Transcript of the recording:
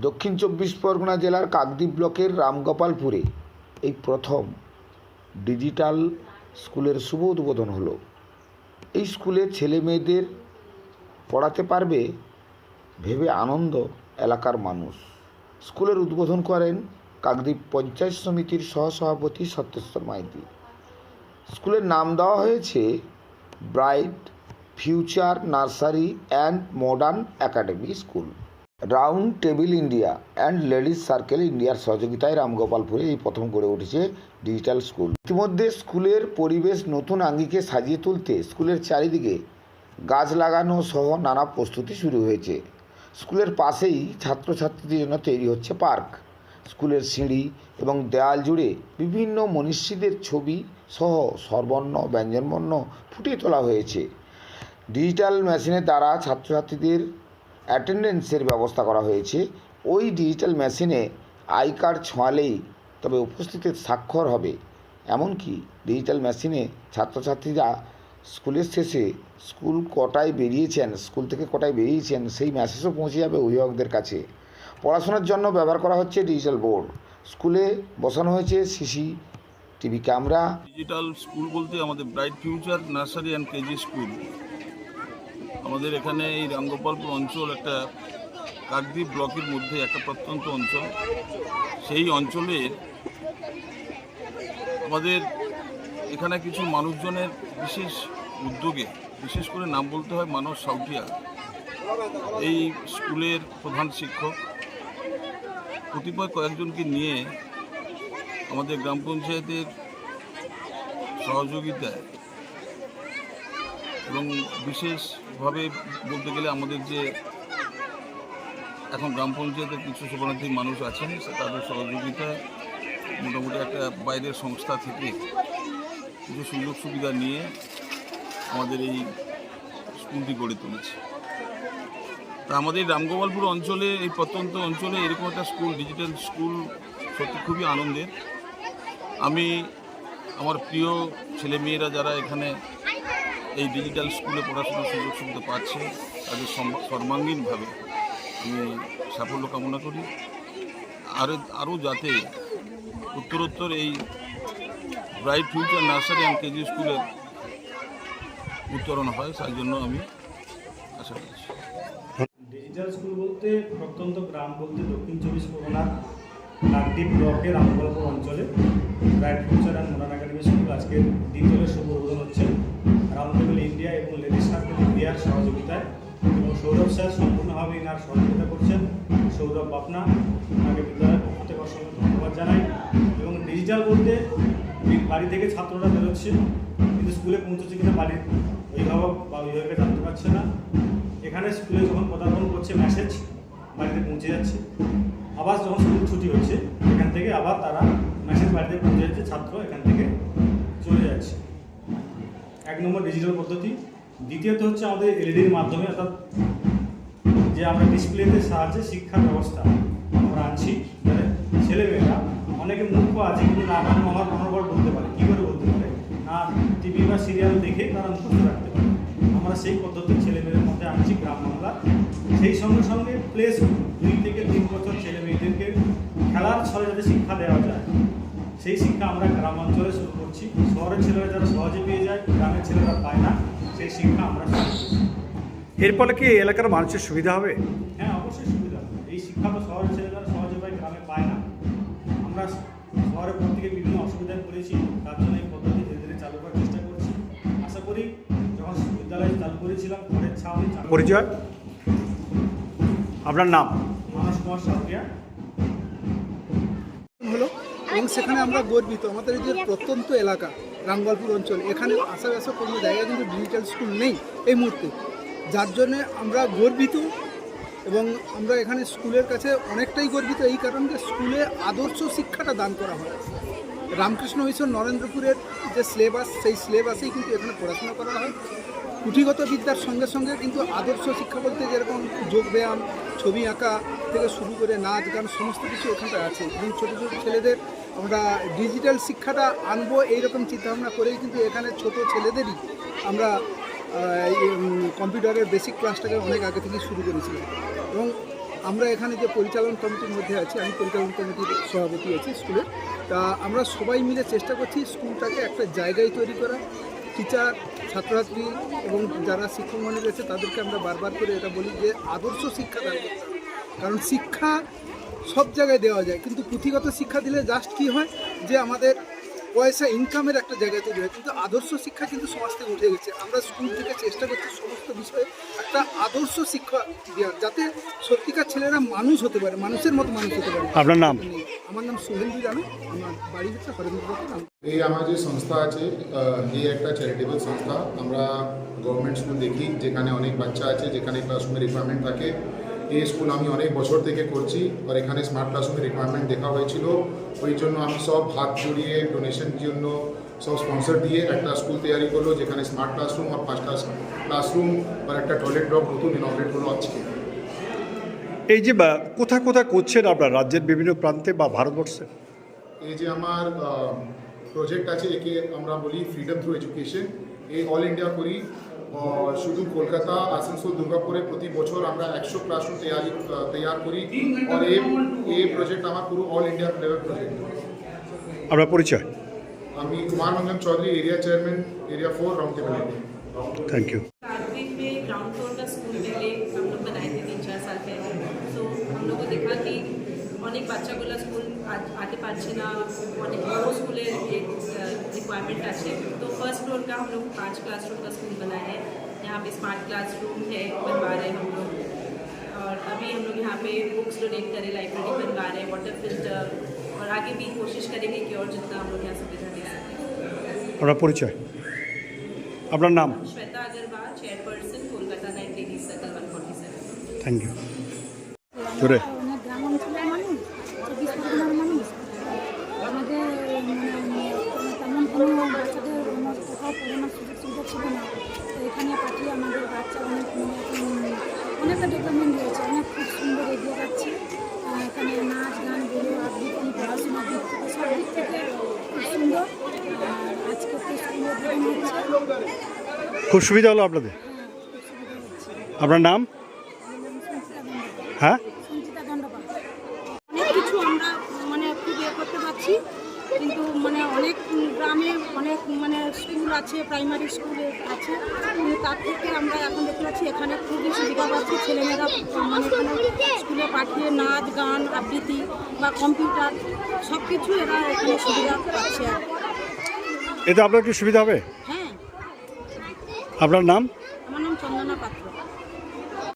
দক্ষিণ চব্বিশ পরগনা জেলার কাকদ্বীপ ব্লকের রামগোপালপুরে এই প্রথম ডিজিটাল স্কুলের শুভ উদ্বোধন হলো। এই স্কুলের ছেলে মেয়েদের পড়াতে পারবে ভেবে আনন্দ এলাকার মানুষ। স্কুলের উদ্বোধন করেন কাকদ্বীপ পঞ্চায়েত সমিতির সহসভাপতি সত্যেশ্বর মাইতি। স্কুলের নাম দেওয়া হয়েছে bright future nursery and modern academy school. Round table India and ladies circle ইন্ডিয়ার সহযোগিতায় রামগোপালপুরে এই প্রথম গড়ে উঠেছে ডিজিটাল স্কুল। ইতিমধ্যে স্কুলের পরিবেশ নতুন আঙ্গিকে সাজিয়ে তুলতে স্কুলের চারিদিকে গাছ লাগানো সহ নানা প্রস্তুতি শুরু হয়েছে। স্কুলের পাশেই ছাত্রছাত্রীদের জন্য তৈরি হচ্ছে পার্ক। স্কুলের সিঁড়ি এবং দেয়াল জুড়ে বিভিন্ন মনীষীদের ছবি সহ স্বরবর্ণ, ব্যঞ্জনবর্ণ ফুটিয়ে তোলা হয়েছে। ডিজিটাল মেশিনের দ্বারা ছাত্রছাত্রীদের অ্যাটেন্ডেন্সের ব্যবস্থা করা হয়েছে। ওই ডিজিটাল মেশিনে আই কার্ড ছোঁয়ালেই তবে উপস্থিতির স্বাক্ষর হবে। এমনকি ডিজিটাল মেশিনে ছাত্রছাত্রীরা স্কুলের শেষে স্কুল কটায় বেরিয়েছেন, স্কুল থেকে কটায় বেরিয়েছেন, সেই মেসেজও পৌঁছে যাবে অভিভাবকদের কাছে। পড়াশোনার জন্য ব্যবহার করা হচ্ছে ডিজিটাল বোর্ড। স্কুলে বসানো হয়েছে CC TV camera. Digital school বলতে আমাদের bright future, nursery and KG school. আমাদের এখানে এই রামগোপালপুর অঞ্চল একটা কাকদ্বীপ ব্লকের মধ্যে একটা প্রত্যন্ত অঞ্চল। সেই অঞ্চলের আমাদের এখানে কিছু মানুষজনের বিশেষ উদ্যোগে, বিশেষ করে নাম বলতে হয় মানস সাউটিয়া, এই স্কুলের প্রধান শিক্ষক। কতিপয় কয়েকজনকে নিয়ে আমাদের গ্রাম পঞ্চায়েতের সহযোগিতায় এবং বিশেষভাবে বলতে গেলে আমাদের যে এখন গ্রাম পঞ্চায়েতের কিছু শোভনার্থী মানুষ আছেন, তাদের সহযোগিতায় মোটামুটি একটা বাইরের সংস্থা থেকে কিছু সুযোগ সুবিধা নিয়ে আমাদের এই স্কুলটি গড়ে তুলেছে। তা আমাদের রামগোপালপুর অঞ্চলে, এই প্রত্যন্ত অঞ্চলে এরকম একটা স্কুল, ডিজিটাল স্কুল, সত্যি খুবই আনন্দের। আমি আমার প্রিয় ছেলেমেয়েরা যারা এখানে এই ডিজিটাল স্কুলে পড়াশোনার সুযোগ সুবিধা পাচ্ছে, তাদের সর্বাঙ্গীনভাবে আমি সাফল্য কামনা করি। আরও আরও যাতে উত্তরোত্তর এই bright future nursery and KG স্কুলের উত্তরণ হয়, তার জন্য আমি আশা করছি। ডিজিটাল স্কুল বলতে প্রত্যন্ত গ্রাম বলতে দক্ষিণ চব্বিশ পরগনার নাগদ্বীপ ব্লকের আমগলপুর অঞ্চলে। Bright future and modern academy school আজকে দ্বিতীয় শুভ উদ্বোধন হচ্ছে। সার্কেল সহযোগিতায় এবং সৌরভ স্যার সম্পূর্ণভাবে ইনার সহযোগিতা করছেন। সৌরভ বাপনা তাকে বিদ্যালয়ের পক্ষ থেকে অসংখ্য ধন্যবাদ জানাই। এবং ডিজিটাল বলতে বাড়ি থেকে ছাত্ররা বেরোচ্ছে, কিন্তু স্কুলে পৌঁছচ্ছে কিনা বাড়ির অভিভাবক বা অভিভাবকের জানতে পারছে না। এখানে স্কুলে যখন পদার্পণ করছে মেসেজ বাড়িতে পৌঁছে যাচ্ছে। আবার যখন স্কুল ছুটি হচ্ছে, এখান থেকে আবার তারা মেসেজ বাড়িতে পৌঁছে যাচ্ছে, ছাত্র এখান থেকে চলে যাচ্ছে। এক নম্বর ডিজিটাল পদ্ধতি দ্বিতীয়ত হচ্ছে আমাদের এলইডির মাধ্যমে, অর্থাৎ যে আমরা ডিসপ্লেতে সাহায্যে শিক্ষার ব্যবস্থা আমরা আনছি যাতে ছেলেমেয়েরা, অনেকে মূর্খ আছে কিন্তু না আমার মনোবল বলতে পারে, কী করে বলতে পারে? না টিভি বা সিরিয়াল দেখে তারা মুখস্থ রাখতে পারে। আমরা সেই পদ্ধতি ছেলেমেয়েদের মধ্যে আনছি গ্রাম বাংলা। সেই সঙ্গে সঙ্গে প্লে স্কুল দুই থেকে তিন বছর ছেলে মেয়েদেরকে খেলার ছলে যাতে শিক্ষা দেওয়া যায়, সেই শিক্ষা আমরা গ্রাম অঞ্চলে শুরু করছি। শহরের ছেলেরা যারা সহজে পেয়ে যায়, গ্রামের ছেলেরা পায় না। শিক্ষা আমরা এর ফলে কি এলাকার মানুষের সুবিধা হবে? হ্যাঁ অবশ্যই সুবিধা হবে। এই শিক্ষা তো শহরের ছেলেরা সহজে পায় গ্রামে পায় না। আমরা শহরের পর থেকে বিভিন্ন অসুবিধায় পড়েছি তার জন্য এই পদ্ধতি ধীরে ধীরে চালু করার চেষ্টা করছি। আশা করি যখন বিদ্যালয় চালু করেছিলাম ঘরের ছাউনি পরিচয়? আপনার নাম? মানস কুমার সাহরিয়া হলো এবং সেখানে আমরা গর্বিত। আমাদের এই যে প্রত্যন্ত এলাকা রামগলপুর অঞ্চল। এখানে আশেপাশে কোনো জায়গায় কিন্তু ডিজিটাল স্কুল নেই এই মুহূর্তে। যার জন্যে আমরা গর্বিত এবং আমরা এখানে স্কুলের কাছে অনেকটাই গর্বিত এই কারণে যে স্কুলে আদর্শ শিক্ষাটা দান করা হয়। রামকৃষ্ণ মিশন নরেন্দ্রপুরের যে সিলেবাস সেই সিলেবাসেই কিন্তু এখানে পড়াশোনা করা হয়। পুঁথিগত বিদ্যার সঙ্গে সঙ্গে কিন্তু আদর্শ শিক্ষা বলতে যেরকম যোগব্যায়াম, ছবি আঁকা থেকে শুরু করে নাচ গান, সমস্ত কিছু এখানটায় আছে। এবং ছোটো ছোটো ছেলেদের আমরা ডিজিটাল শিক্ষাটা আনব এইরকম চিন্তাভাবনা করেই কিন্তু এখানে ছোট ছেলেদেরই আমরা কম্পিউটারের বেসিক ক্লাসটাকে অনেক আগে থেকেই শুরু করেছিলাম এবং আমরা এখানে যে পরিচালন কমিটির মধ্যে আছি, আমি পরিচালন কমিটির সভাপতি আছি স্কুলের তা আমরা সবাই মিলে চেষ্টা করছি স্কুলটাকে একটা জায়গায় তৈরি করা টিচার, ছাত্রছাত্রী এবং যারা শিক্ষক মন্ডলী রয়েছে তাদেরকে আমরা বারবার করে এটা বলি যে আদর্শ শিক্ষা দান করতে। কারণ শিক্ষা সব জায়গায় দেওয়া যায় কিন্তু পুঁথিগত শিক্ষা দিলে জাস্ট কি হয় যে আমাদের পয়সা ইনকামের একটা জায়গায় তৈরি হয় কিন্তু আদর্শ শিক্ষা কিন্তু সমাজ থেকে উঠে গেছে। আমরা স্কুল থেকে চেষ্টা করছি সমস্ত বিষয়ে একটা আদর্শ শিক্ষা দেওয়ার যাতে সত্যিকার ছেলেরা মানুষ হতে পারে মানুষের মতো মানুষ হতে পারে। আপনার নাম? আমার নাম শুভেন্দু জানো আমার বাড়ি হচ্ছে হরেন্দ্রপুর নাম এই আমার যে সংস্থা আছে এই একটা চ্যারিটেবল সংস্থা আমরা গভর্নমেন্ট স্কুল দেখি যেখানে অনেক বাচ্চা আছে যেখানে ক্লাসরুমের রিকোয়ারমেন্ট থাকে। এই স্কুল আমি অনেক বছর থেকে করছি আর এখানে স্মার্ট ক্লাসরুমের রিকোয়ারমেন্ট দেখা হয়েছিল। ওই জন্য আমি সব হাত জড়িয়ে ডোনেশন জন্য সব স্পন্সর দিয়ে একটা স্কুল তৈরি করল যেখানে স্মার্ট ক্লাসরুম আর পাঁচটা ক্লাসরুম আর একটা টয়লেট ব্লক নতুন ইনগ্রেট হলো আজকে। এই যে বা, কোথায় কোথায় করছেন আপনার? রাজ্যের বিভিন্ন প্রান্তে বা ভারতবর্ষে? এই যে আমার প্রজেক্ট আছে একে আমরা বলি ফ্রিডম থ্রু এডুকেশন এই অল ইন্ডিয়া করি। শুধু কলকাতা আসানসোল দুর্গাপুরে প্রতি বছর আমরা একশো ক্লাসরুম তৈরি তৈরি করি আর এই এই প্রজেক্ট আমার পুরো অল ইন্ডিয়া লেভেল প্রজেক্ট আপনার পরিচয় আমি Kumar Mangal Chaudhary area chairman area four round table thank you Kartik में ग्राउंड फ्लोर का स्कूल आते পারছে না অনেক বড়ো স্কুলের रिक्वायरमेंट अच्छे तो फ़र्स्ट फ्लोर का हम लोग पाँच क्लासरूम का स्कूल बनाया है। यहाँ पे स्मार्ट क्लासरूम है बनवा रहे हम लोग। और अभी हम लोग यहाँ पे बुक्स डोनेट करें लाइब्रेरी बनवा रहे हैं वाटर फ़िल्टर और आगे भी कोशिश करेंगे कि और जितना हम लोग यहाँ सुविधा दे सकते परिचय। अपना नाम? Shweta Agarwal chairperson Kolkata nine circle one forty thank you অনেকটা ডেভেলপমেন্ট হয়েছে অনেক খুব সুন্দর এগিয়ে যাচ্ছে। এখানে নাচ গান বলো আবৃত্তি পড়াশোনা দিক থেকে সব দিক থেকে খুব সুন্দর। আর আজকে খুব সুন্দর খুব সুবিধা হলো আপনাদের? হ্যাঁ আপনার নাম? হ্যাঁ সঞ্চিতা দণ্ডপাল অনেক কিছু আমরা মানে খুব ইয়ে করতে পারছি কিন্তু মানে অনেক গ্রামে অনেক মানে স্কুল আছে প্রাইমারি স্কুল আছে। তার থেকে আমরা এখন দেখতে পাচ্ছি এখানে খুবই সুবিধা পাচ্ছি। ছেলেমেয়েরা মানে এখানে স্কুলে পাঠিয়ে নাচ গান আবৃত্তি বা কম্পিউটার সব কিছু এরা এখানে সুবিধা পাচ্ছে। আর এতে আপনার কি সুবিধা হবে? হ্যাঁ। আপনার নাম? আমার নাম চন্দনা পাত্র।